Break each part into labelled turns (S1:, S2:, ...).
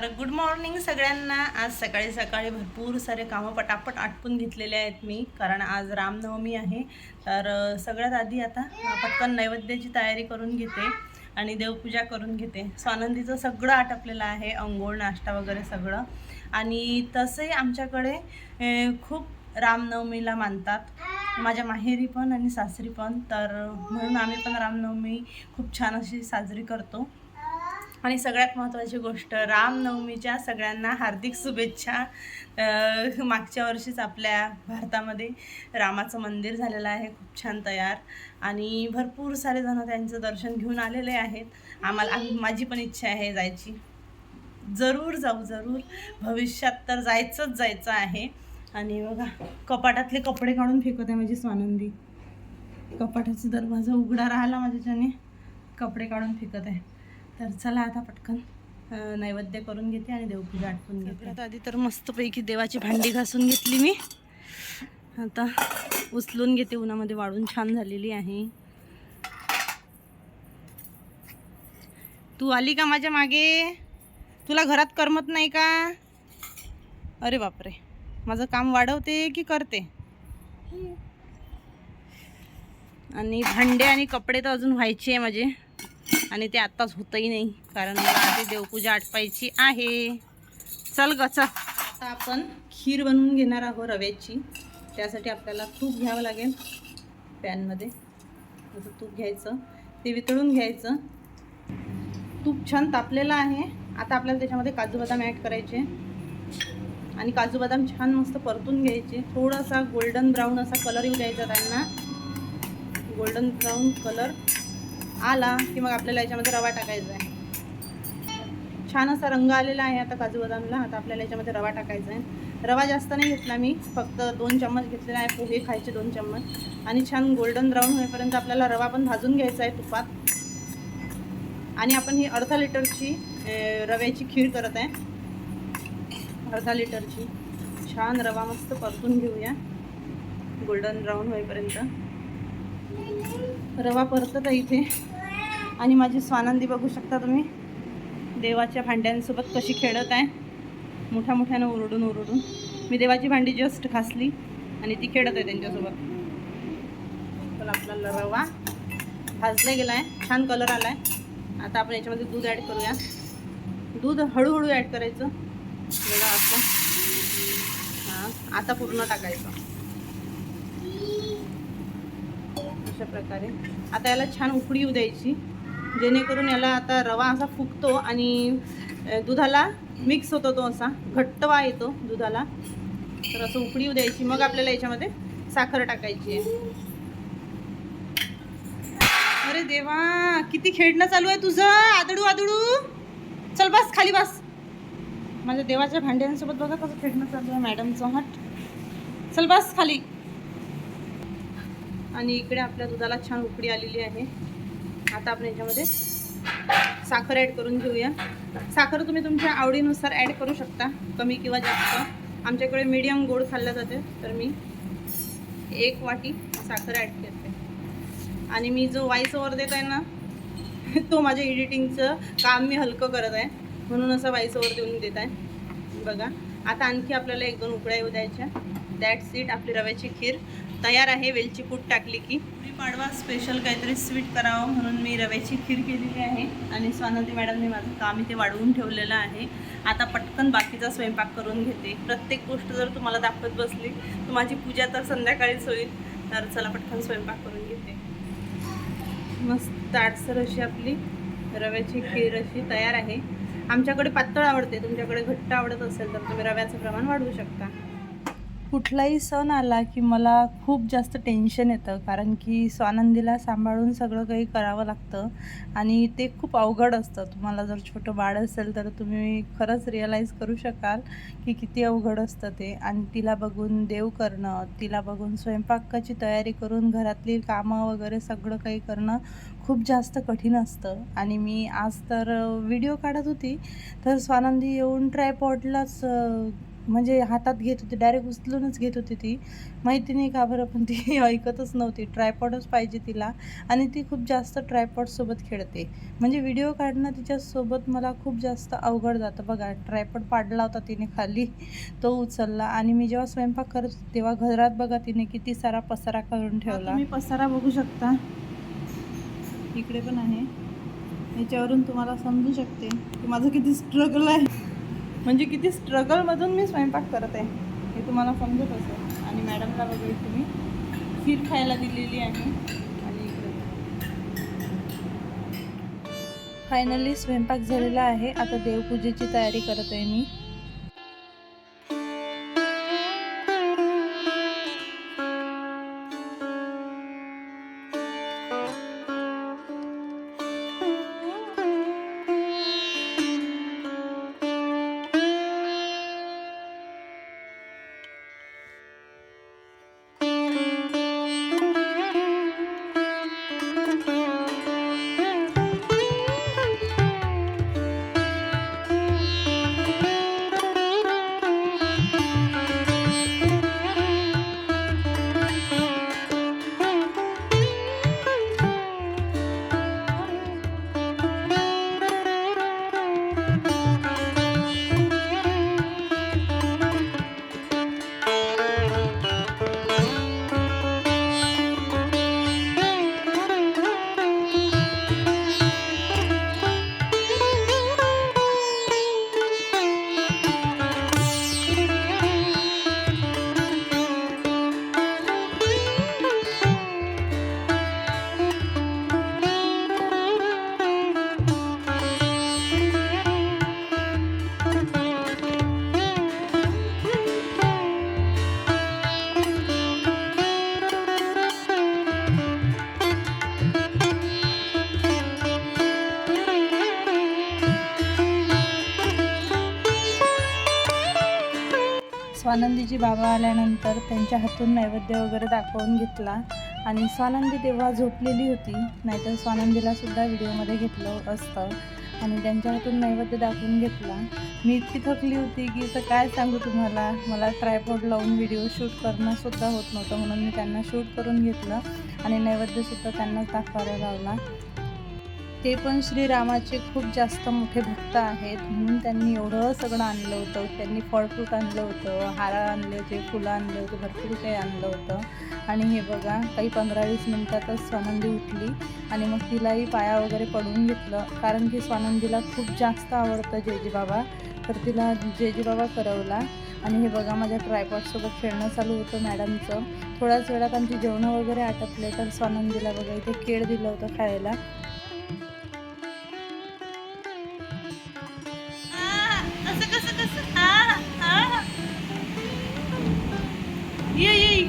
S1: तर good morning सगळ्यांना. आज सकाळी सकाळी भरपूर सारे कामं पटापट आटपून घेतलेले आहेत मी कारण आज रामनवमी आहे. तर सगळ्यात आधी आता पटकन नैवेद्याची तयारी करून घेते आणि देवपूजा करून घेते. स्वानंदीचं सगळं आटपलेलं आहे अंघोळ नाश्ता वगैरे सगळं. आणि तसंही आमच्याकडे खूप रामनवमीला मानतात. माझ्या माहेरी पण आणि सासरी पण. तर म्हणून आम्ही पण रामनवमी खूप छान अशी साजरी करतो. आणि सगळ्यात महत्त्वाची गोष्ट रामनवमीच्या सगळ्यांना हार्दिक शुभेच्छा. मागच्या वर्षीच आपल्या भारतामध्ये रामाचं मंदिर झालेलं आहे खूप छान तयार. आणि भरपूर सारे जण त्यांचं दर्शन घेऊन आलेले आहेत. आम्हाला माझी पण इच्छा आहे जायची. जरूर जाऊ जरूर. भविष्यात तर जायचंच जायचं आहे. आणि बघा कपाटातले कपडे काढून फेकत आहे माझी स्वानंदी. कपाटाचा दरवाजा उघडा राहिला माझ्याच्याने. कपडे काढून फेकत आहे. तर चला आता पटकन नैवेद्य करून घेते आणि देवपूजा आटपून घेते. आता आधी तर मस्तपैकी देवाची भांडी घासून घेतली मी. आता उचलून घेते उन्हामध्ये वाळून छान झालेली आहे. तू आली का माझ्या मागे? तुला घरात करमत नाही का? अरे बापरे माझं काम वाढवते की करते? आणि भांडे आणि कपडे तर अजून व्हायचे आहे माझे. आणि ते आत्ताच होतही नाही कारण मला आधी देवपूजा आटपायची आहे. चल ग चल. आता आपण खीर बनवून घेणार आहोत रव्याची. त्यासाठी आपल्याला तूप घ्यावं लागेल पॅनमध्ये. जसं तूप घ्यायचं. ते वितळून घ्यायचं. तूप छान तापलेलं आहे. आता आपल्याला त्याच्यामध्ये काजू बदाम ॲड करायचे. आणि काजू बदाम छान मस्त परतून घ्यायचे. थोडासा गोल्डन ब्राऊन असा कलर येऊ द्यायचा त्यांना. गोल्डन ब्राऊन कलर आला की मग आपल्याला याच्यामध्ये रवा टाकायचा आहे. छान असा रंग आलेला आहे आता काजू बदामला. आता आपल्याला याच्यामध्ये रवा टाकायचा आहे. रवा जास्त नाही घेतला मी फक्त दोन चम्मच घेतलेला आहे. पोहे खायचे दोन चम्मच. आणि छान गोल्डन ब्राऊन होईपर्यंत आपल्याला रवा पण भाजून घ्यायचा आहे तुपात. आणि आपण ही अर्धा लिटरची रव्याची खीर करत आहे. अर्धा लिटरची. छान रवा मस्त परतून घेऊया. गोल्डन ब्राऊन होईपर्यंत. रवा परतत आहे इथे. आणि माझी स्वानंदी बघू शकता तुम्ही. देवाच्या भांड्यांसोबत कशी खेळत आहे. मोठ्या मोठ्यानं ओरडून ओरडून. मी देवाची भांडी जस्ट घासली आणि ती खेळत आहे त्यांच्यासोबत. तर आपला रवा भाजला गेला आहे छान कलर आला आहे आता आपण याच्यामध्ये दूध ॲड करूया. दूध हळूहळू ॲड करायचं. वेगळं असं. हां आता पूर्ण टाकायचं. अशा प्रकारे. आता याला छान उकडी येऊ द्यायची. जेणेकरून याला आता रवा असा फुगतो आणि दुधाला मिक्स होतो तो असा. घट्टवा येतो दुधाला. तर असं उकडीव द्यायची. मग आपल्याला याच्यामध्ये साखर टाकायची आहे. अरे देवा किती खेळणं चालू आहे तुझं. आदडू आदडू चल बस खाली बस. माझ्या देवाच्या भांड्यांसोबत बघा कसं खेळणं चालू आहे मॅडमचं हट चल बस खाली. आणि इकडे आपल्या दुधाला छान उकडी आलेली आहे. आता आपण याच्यामध्ये साखर ॲड करून घेऊया. साखर तुम्ही तुमच्या आवडीनुसार ॲड करू शकता कमी किंवा जास्त. आमच्याकडे मीडियम गोड खाल्लं जाते तर मी एक वाटी साखर ॲड करते. आणि मी जो वाईस ओव्हर देत आहे ना तो माझ्या एडिटिंगचं काम मी हलकं करत आहे. म्हणून असं वाईस ओव्हर देऊन देत आहे. बघा आता आणखी आपल्याला एक दोन उकड्या येऊ द्यायच्या. दॅट सीट आपली रव्याची खीर. तयार आहे वेलची पूड टाकली की. मी पाडवा स्पेशल काहीतरी स्वीट करावं म्हणून मी रव्याची खीर केलेली आहे आणि स्वानंदी मॅडमने माझं काम इथे वाढवून ठेवलेलं आहे. आता पटकन बाकीचा स्वयंपाक करून घेते. प्रत्येक गोष्ट जर तुम्हाला दाखवत बसली तर माझी पूजा तर संध्याकाळीच होईल. तर चला पटकन स्वयंपाक करून घेते. मस्त दाटसर अशी आपली रव्याची खीर अशी तयार आहे. आमच्याकडे पातळ आवडते तुमच्याकडे घट्ट आवडत असेल तर तुम्ही रव्याचं प्रमाण वाढवू शकता. कुठलाही सण आला की मला खूप जास्त टेन्शन येतं. कारण की स्वानंदीला सांभाळून सगळं काही करावं लागतं. आणि ते खूप अवघड असतं. तुम्हाला जर छोटं बाळ असेल तर तुम्ही खरंच रिअलाईज करू शकाल की किती अवघड असतं ते. आणि तिला बघून देव करणं तिला बघून स्वयंपाकाची तयारी करून घरातली कामं वगैरे सगळं काही करणं खूप जास्त कठीण असतं. आणि मी आज तर व्हिडिओ काढत होती. तर स्वानंदी येऊन ट्रायपॉडलाच म्हणजे हातात घेत होती डायरेक्ट उचलूनच घेत होती ती. माहिती नाही का बरं पण ती ऐकतच नव्हती. ट्रायपॉडच पाहिजे तिला. आणि ती खूप जास्त ट्रायपॉडसोबत खेळते. म्हणजे व्हिडिओ काढणं तिच्यासोबत मला खूप जास्त अवघड जातं. बघा ट्रायपॉड पाडला होता तिने खाली तो उचलला. आणि मी जेव्हा स्वयंपाक करत होते, तेव्हा घरात बघा तिने किती सारा पसारा करून ठेवला. मी पसारा बघू शकता. इकडे पण आहे. याच्यावरून तुम्हाला समजू शकते की माझं किती स्ट्रगल आहे. म्हणजे किती स्ट्रगलमधून मी स्वयंपाक करत आहे. हे तुम्हाला समजत असेल. आणि मॅडमला वगैरे तुम्ही खीर खायला दिलेली आहे. आणि फायनली स्वयंपाक झालेला आहे. आता देवपूजेची तयारी करत आहे मी. स्वानंदीजी बाबा आल्यानंतर त्यांच्या हातून नैवेद्य वगैरे दाखवून घेतला. आणि स्वानंदी तेव्हा झोपलेली होती नाहीतर स्वानंदीला सुद्धा व्हिडिओमध्ये घेतलं असतं. आणि त्यांच्या हातून नैवेद्य दाखवून घेतला. मी इतकी थकली होती की तर काय सांगू तुम्हाला? मला ट्रायपॉड लावून व्हिडिओ शूट करणंसुद्धा होत नव्हतं म्हणून मी त्यांना शूट करून घेतलं. आणि नैवेद्यसुद्धा त्यांनाच दाखवायला लावला. ते पण श्रीरामाचे खूप जास्त मोठे भक्त आहेत. म्हणून त्यांनी एवढं सगळं आणलं होतं. त्यांनी फळफ्रूट आणलं होतं हार आणले होते फुलं आणले होते भरपूर काही आणलं होतं. आणि हे बघा काही पंधरा वीस मिनटातच स्वानंदी उठली आणि मग तिलाही पाया वगैरे पडून घेतलं. कारण की स्वानंदीला खूप जास्त आवडतं जेजीबाबा. तर तिला जेजीबाबा करवला. आणि हे बघा माझ्या ट्रायपॉडसोबत खेळणं चालू होतं मॅडमचं थोड्याच वेळात आमची जेवणं वगैरे आटपले. तर स्वानंदीला बघा इथे केळ दिलं होतं खायला.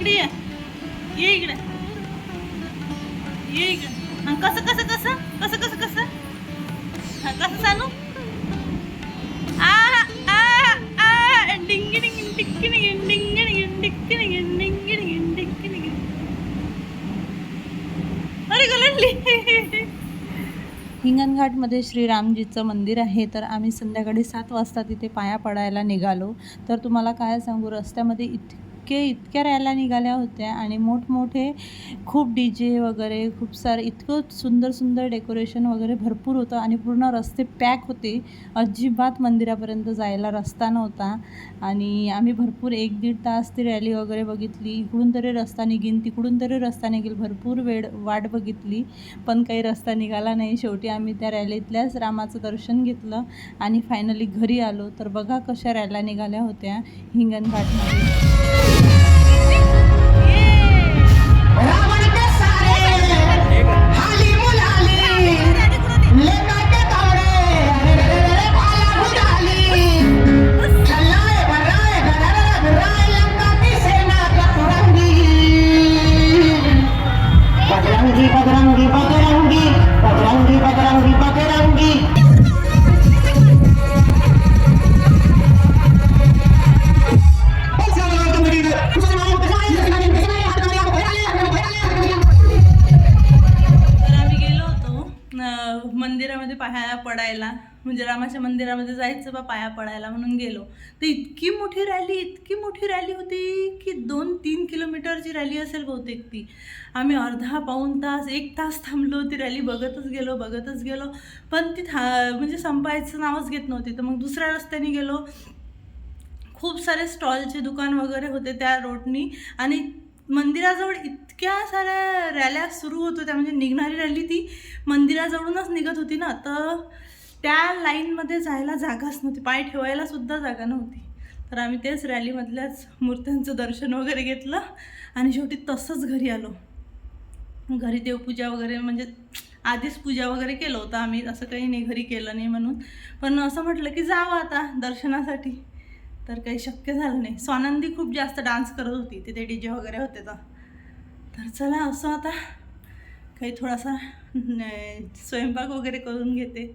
S1: इकडे ये ये इकडे ये इकडे हा, कसं कसं कसं कसं कसं कसं हा, कसं सांगू हिंगणघाटमध्ये श्रीरामजीचं मंदिर आहे तर आम्ही संध्याकाळी सात वाजता तिथे पाया पडायला निघालो तर तुम्हाला काय सांगू रस्त्यामध्ये इतके इतक्या रॅल्या निघाल्या होत्या आणि मोठमोठे खूप डी जे वगैरे खूप सारे इतकं सुंदर सुंदर डेकोरेशन वगैरे भरपूर होतं आणि पूर्ण रस्ते पॅक होते. अजिबात मंदिरापर्यंत जायला रस्ता नव्हता आणि आम्ही भरपूर एक दीड तास ती रॅली वगैरे बघितली. इकडून तरी रस्ता निघेन तिकडून तरी रस्ता निघेल भरपूर वेळ वाट बघितली. पण काही रस्ता निघाला नाही. शेवटी आम्ही त्या रॅलीतल्याच रामाचं दर्शन घेतलं आणि फायनली घरी आलो. तर बघा कशा रॅल्या निघाल्या होत्या हिंगणघाटमध्ये. Thank you. मंदिरामध्ये पाया पडायला म्हणजे रामाच्या मंदिरामध्ये जायचं बा पाया पडायला म्हणून गेलो. तर इतकी मोठी रॅली इतकी मोठी रॅली होती की दोन तीन किलोमीटरची रॅली असेल बहुतेक ती. आम्ही अर्धा पाऊण तास एक तास थांबलो ती रॅली बघतच गेलो बघतच गेलो. पण ती था म्हणजे संपायचं नावच घेत नव्हती. तर मग दुसऱ्या रस्त्याने गेलो. खूप सारे स्टॉलचे दुकान वगैरे होते त्या रोडनी. आणि मंदिराजवळ इतक्या साऱ्या रॅल्या सुरू होत होत्या म्हणजे निघणारी रॅली ती मंदिराजवळूनच निघत होती ना. तर त्या लाईनमध्ये जायला जागाच नव्हती पाय ठेवायला सुद्धा जागा नव्हती. तर आम्ही तेच रॅलीमधल्याच मूर्त्यांचं दर्शन वगैरे घेतलं आणि शेवटी तसंच घरी आलो. घरी देवपूजा वगैरे म्हणजे आधीच पूजा वगैरे केलं होतं आम्ही असं काही नाही घरी केलं नाही म्हणून. पण असं म्हटलं की जावं आता दर्शनासाठी. तर काही शक्य झालं नाही. स्वानंदी खूप जास्त डान्स करत होती. तिथे डी जे वगैरे होते तर. तर चला असं आता काही थोडासा स्वयंपाक वगैरे करून घेते.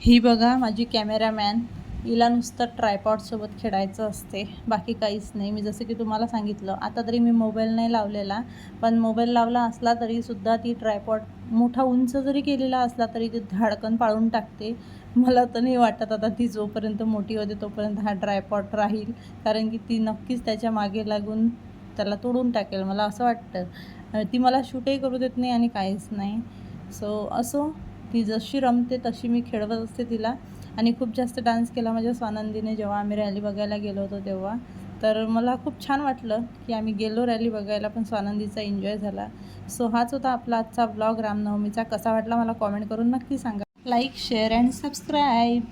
S1: ही बघा माझी कॅमेरामॅन हिला नुसतं ट्रायपॉडसोबत खेळायचं असते. बाकी काहीच नाही. मी जसं की तुम्हाला सांगितलं आता तरी मी मोबाईल नाही लावलेला. पण मोबाईल लावला असला तरीसुद्धा ती ट्रायपॉड मोठा उंच जरी केलेला असला तरी ते धाडकन पाळून टाकते. मला तर नाही वाटत आता ती जोपर्यंत मोठी होते तोपर्यंत हा ड्रायपॉट राहील. कारण की ती नक्कीच त्याच्यामागे लागून त्याला तोडून टाकेल. मला असं वाटतं. ती मला शूटही करू देत नाही आणि काहीच नाही. सो असो. ती जशी रमते तशी मी खेळवत असते तिला. आणि खूप जास्त डान्स केला माझ्या स्वानंदीने जेव्हा आम्ही रॅली बघायला गेलो होतो तेव्हा. तर मला खूप छान वाटलं की आम्ही गेलो रॅली बघायला पण स्वानंदीचा एन्जॉय झाला. सो हाच होता आपला आजचा ब्लॉग. रामनवमीचा कसा वाटला मला कॉमेंट करून नक्की सांगा. Like share and subscribe.